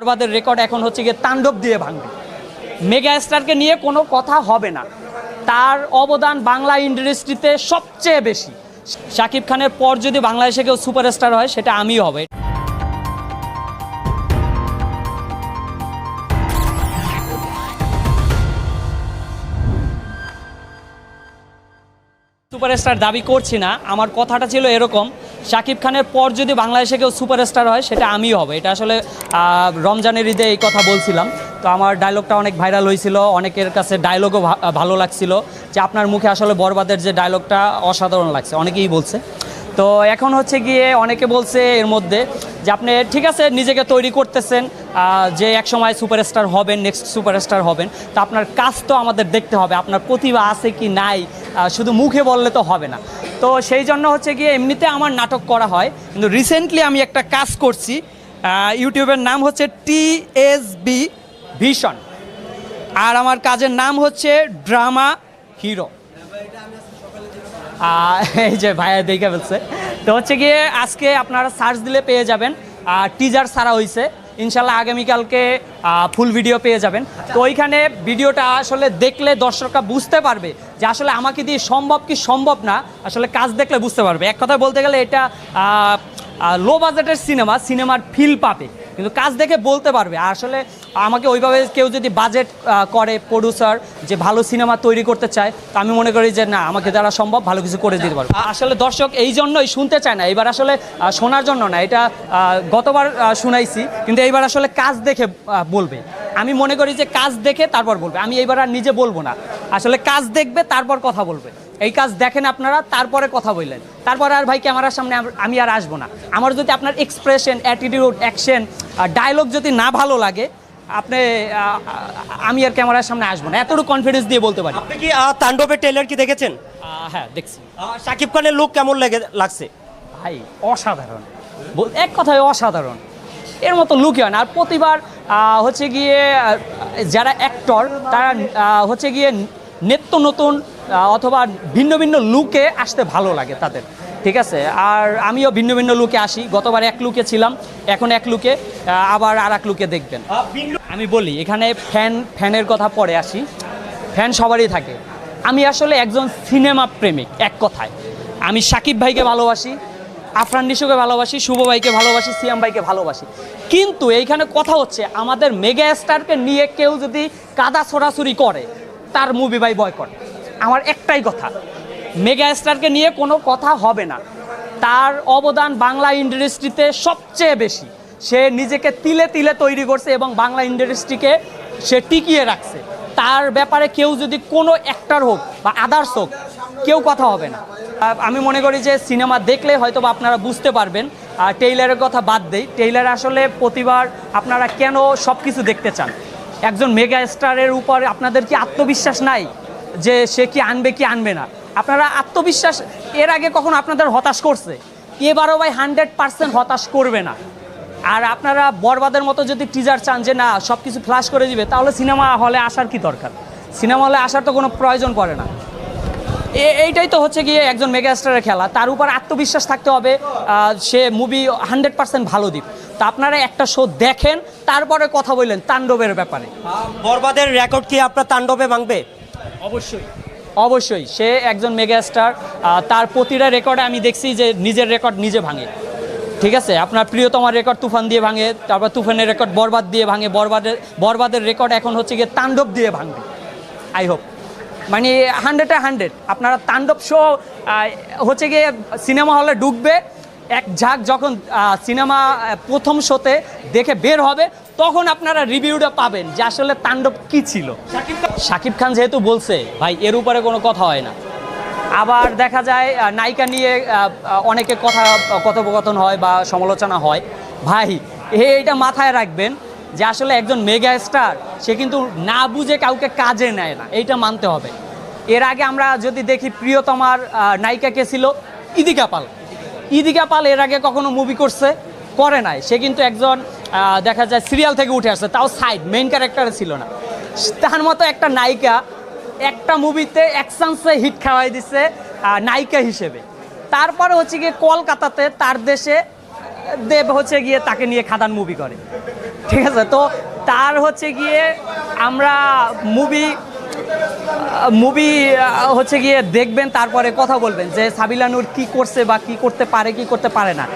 বরবাদের রেকর্ড এখন হচ্ছে গিয়ে তাণ্ডব দিয়ে ভাঙবে। মেগা স্টারকে নিয়ে কোনো কথা হবে না। তার অবদান বাংলা ইন্ডাস্ট্রিতে সবচেয়ে বেশি। শাকিব খানের পর যদি বাংলাদেশে কেউ সুপারস্টার হয়, সেটা আমি হবে। সুপারস্টার দাবি করছি না, আমার কথাটা ছিল এরকম। শাকিব খানের পর যদি বাংলাদেশে কেউ সুপারস্টার হয়, সেটা আমিই হবে। এটা আসলে রমজানের ঈদে এই কথা বলছিলাম। তো আমার ডায়লগটা অনেক ভাইরাল হয়েছিল, অনেকের কাছে ডায়লগও ভালো লাগছিল যে আপনার মুখে আসলে বরবাদের যে ডায়লগটা অসাধারণ লাগছে, অনেকেই বলছে। তো এখন হচ্ছে গিয়ে অনেকে বলছে এর মধ্যে যে আপনি ঠিক আছে, নিজেকে তৈরি করতেছেন যে একসময় সুপারস্টার হবেন নেক্সট সুপারস্টার হবেন, তো আপনার কাজ তো আমাদের দেখতে হবে, আপনার প্রতিভা আছে কি নাই শুধু মুখে বললে তো হবে না। তো সেই জন্য হচ্ছে গিয়ে এমনিতে আমার নাটক করা হয়। কিন্তু রিসেন্টলি আমি একটা কাজ করছি ইউটিউবের নাম হচ্ছে টি এস বি ভিশন আর আমার কাজের নাম হচ্ছে ড্রামা হিরো এই যে ভাইয়া দেখে ফেলছে। তো হচ্ছে গিয়ে আজকে আপনারা সার্চ দিলে পেয়ে যাবেন। আর টিজার সারা হয়েছে ইনশাল্লাহ আগামীকালকে ফুল ভিডিও পেয়ে যাবেন। তো ওইখানে ভিডিওটা আসলে দেখলে দর্শকরা বুঝতে পারবে যে আসলে আমাকে দিয়ে সম্ভব কি সম্ভব না, আসলে কাজ দেখলে বুঝতে পারবে। এক কথা বলতে গেলে এটা লো বাজেটের সিনেমা সিনেমার ফিল পাবে। কিন্তু কাজ দেখে বলতে পারবে। আসলে আমাকে ওইভাবে কেউ যদি বাজেট করে প্রডিউসার যে ভালো সিনেমা তৈরি করতে চায়, তো আমি মনে করি যে না, আমাকে দ্বারা সম্ভব ভালো কিছু করে দিতে পারব। আসলে দর্শক এই জন্যই শুনতে চায় না। এবার আসলে শোনার জন্য না, এটা গতবার শুনাইছি, কিন্তু এইবার আসলে কাজ দেখে বলবে। আমি মনে করি যে কাজ দেখে তারপর বলবে। আমি এইবার আর নিজে বলব না। আসলে কাজ দেখবে, তারপর কথা বলবে। এই কাজ দেখেন আপনারা তারপরে কথা বললেন। তারপরে আর ভাই ক্যামেরার সামনে আমি আর আসব না। আমার যদি আপনার এক্সপ্রেশন অ্যাটিটিউড অ্যাকশন ডায়লগ যদি না ভালো লাগে আপনি আমি আর ক্যামেরার সামনে আসব না। এতটুকু কনফিডেন্স দিয়ে বলতে পারি। আপনি কি তাণ্ডবের ট্রেলার কি দেখেছেন? হ্যাঁ দেখছি। শাকিব খানের লুক কেমন লেগে লাগছে? ভাই অসাধারণ। এক কথায় অসাধারণ। এর মতো লুকই হয় না। আর প্রতিবার হচ্ছে গিয়ে যারা অ্যাক্টর তারা হচ্ছে গিয়ে নিত্য নতুন অথবা ভিন্ন ভিন্ন লুকে আসতে ভালো লাগে তাদের, ঠিক আছে? আর আমিও ভিন্ন ভিন্ন লুকে আসি। গতবার এক লুকে ছিলাম, এখন এক লুকে আবার আর এক লুকে দেখবেন। আমি বলি, এখানে ফ্যান ফ্যানের কথা পরে আসি। ফ্যান সবারই থাকে। আমি আসলে একজন সিনেমা প্রেমিক, এক কথায়। আমি সাকিব ভাইকে ভালোবাসি, আফরান নিশুকে ভালোবাসি, শুভ ভাইকে ভালোবাসি, সিয়াম ভাইকে ভালোবাসি। কিন্তু এইখানে কথা হচ্ছে, আমাদের মেগা স্টারকে নিয়ে কেউ যদি কাদা ছোড়াছুরি করে, তার মুভি ভাই বয়কট আমার একটাই কথা, মেগা স্টারকে নিয়ে কোনো কথা হবে না। তার অবদান বাংলা ইন্ডাস্ট্রিতে সবচেয়ে বেশি। সে নিজেকে তিলে তিলে তৈরি করছে এবং বাংলা ইন্ডাস্ট্রিকে সে টিকিয়ে রাখছে। তার ব্যাপারে কেউ যদি কোনো অ্যাক্টর হোক বা আদার্স হোক, কেউ কথা হবে না। আমি মনে করি যে সিনেমা দেখলে হয়তো আপনারা বুঝতে পারবেন। আর টেইলারের কথা বাদ দেই। টেইলার আসলে প্রতিবার আপনারা কেন সব কিছু দেখতে চান? একজন মেগা স্টারের উপর আপনাদের কি আত্মবিশ্বাস নাই? যে সে কি আনবে কি আনবে না। আপনারা আত্মবিশ্বাস, এর আগে কখনো আপনাদের হতাশ করছে? এবারও ভাই হান্ড্রেড পার্সেন্ট হতাশ করবে না। আর আপনারা বরবাদের মতো যদি টিজার চান যে না সব কিছু ফ্লাশ করে দিবে, তাহলে সিনেমা হলে আসার কি দরকার? সিনেমা হলে আসার তো কোনো প্রয়োজন পড়ে না। এইটাই তো হচ্ছে গিয়ে একজন মেগাস্টারের খেলা। তার উপর আত্মবিশ্বাস থাকতে হবে সে মুভি হান্ড্রেড পার্সেন্ট ভালো দিব তা আপনারা একটা শো দেখেন, তারপরে কথা বললেন তাণ্ডবের ব্যাপারে। বরবাদের রেকর্ড কি আপনার তাণ্ডবে ভাঙবে? অবশ্যই। অবশ্যই, সে একজন মেগাস্টার তার প্রতিটা রেকর্ডে আমি দেখছি যে নিজের রেকর্ড নিজে ভাঙে। ঠিক আছে? আপনার প্রিয়তমার রেকর্ড তুফান দিয়ে ভাঙে, তারপর তুফানের রেকর্ড বরবাদ দিয়ে ভাঙে, বরবাদের বরবাদের রেকর্ড এখন হচ্ছে গিয়ে তাণ্ডব দিয়ে ভাঙবে। I hope. মানে হান্ড্রেডে হান্ড্রেড। আপনারা তাণ্ডব শো হচ্ছে গিয়ে সিনেমা হলে ঢুকবে, এক ঝাঁক যখন সিনেমা প্রথম শোতে দেখে বের হবে তখন আপনারা রিভিউটা পাবেন যে আসলে তাণ্ডব কি ছিল। শাকিব খান যেহেতু বলছে ভাই এর উপরে কোনো কথা হয় না। আবার দেখা যায় নায়িকা নিয়ে অনেকে কথা কথোপকথন হয় বা সমালোচনা হয়। ভাই এইটা মাথায় রাখবেন যে আসলে একজন মেগা স্টার সে কিন্তু না বুঝে কাউকে কাজে নেয় না। এইটা মানতে হবে। এর আগে আমরা যদি দেখি প্রিয়তমার নায়িকা কে ছিল? ইদিকা পাল। ইদিকা পাল এর আগে কখনো মুভি করছে করে নাই। সে কিন্তু একজন দেখা যায় সিরিয়াল থেকে উঠে আসছে, তাও সাইড মেইন ক্যারেক্টারে ছিল না। তার মতো একটা নায়িকা একটা মুভিতে অ্যাকশনসে হিট খাওয়াই দিছে নায়িকা হিসেবে। তারপরে হচ্ছে গিয়ে কলকাতাতে তার দেশে দেব হচ্ছে গিয়ে তাকে নিয়ে খাদান মুভি করে। ঠিক আছে? তো তার হচ্ছে গিয়ে আমরা মুভি মুভি হচ্ছে গিয়ে দেখবেন, তারপরে কথা বলবেন যে সাবিলানুর কি করছে বা কি করতে পারে, কি করতে পারে না।